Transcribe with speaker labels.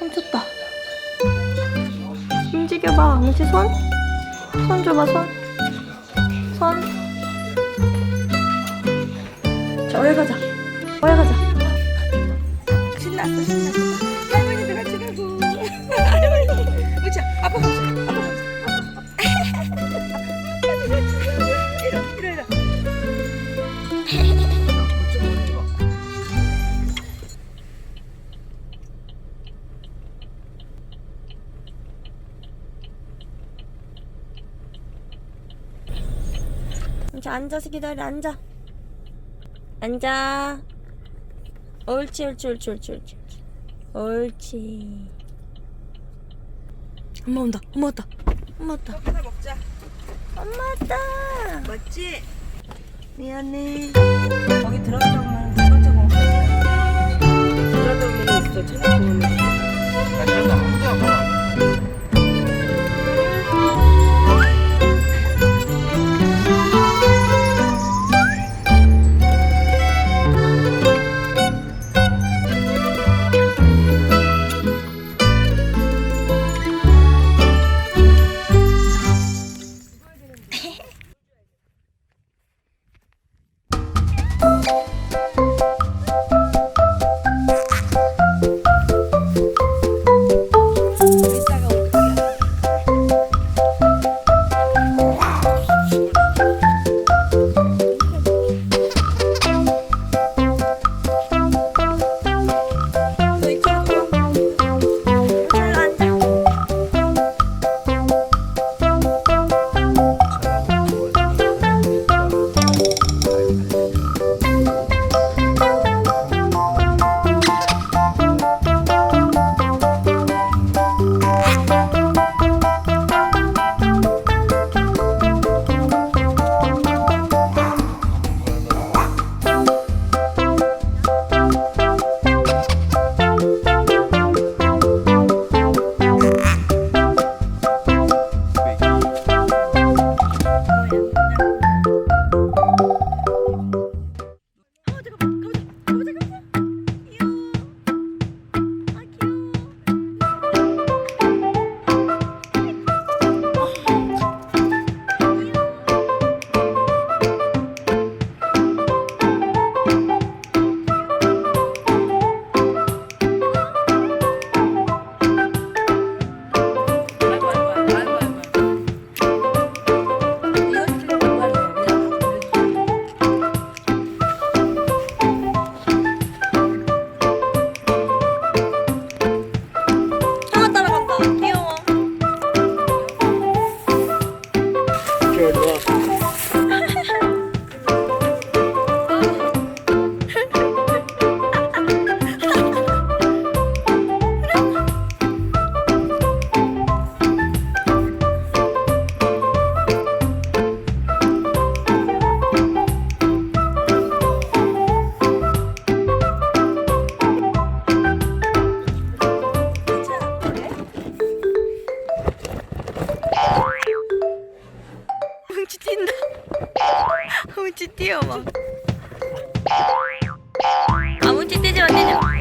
Speaker 1: 훔쳤다. 움직여봐. 뭉치 손. 손 줘봐 손. 손. 자, 어여 가자. 어여 가자.
Speaker 2: 신났어 신났어
Speaker 1: 뭉치 앉아서 기다려. 앉아. 앉아. 옳지, 옳지, 옳지, 옳지, 옳지. 옳지. 엄마 온다. 엄마 왔다. 엄마 왔다.
Speaker 2: 하나 먹자
Speaker 1: 엄마 왔다.
Speaker 2: 맞지? 미안해 거기 들어가면 깜
Speaker 3: 아무
Speaker 2: 짓
Speaker 1: 뛰어 막 아무치 뛰지 마 뛰지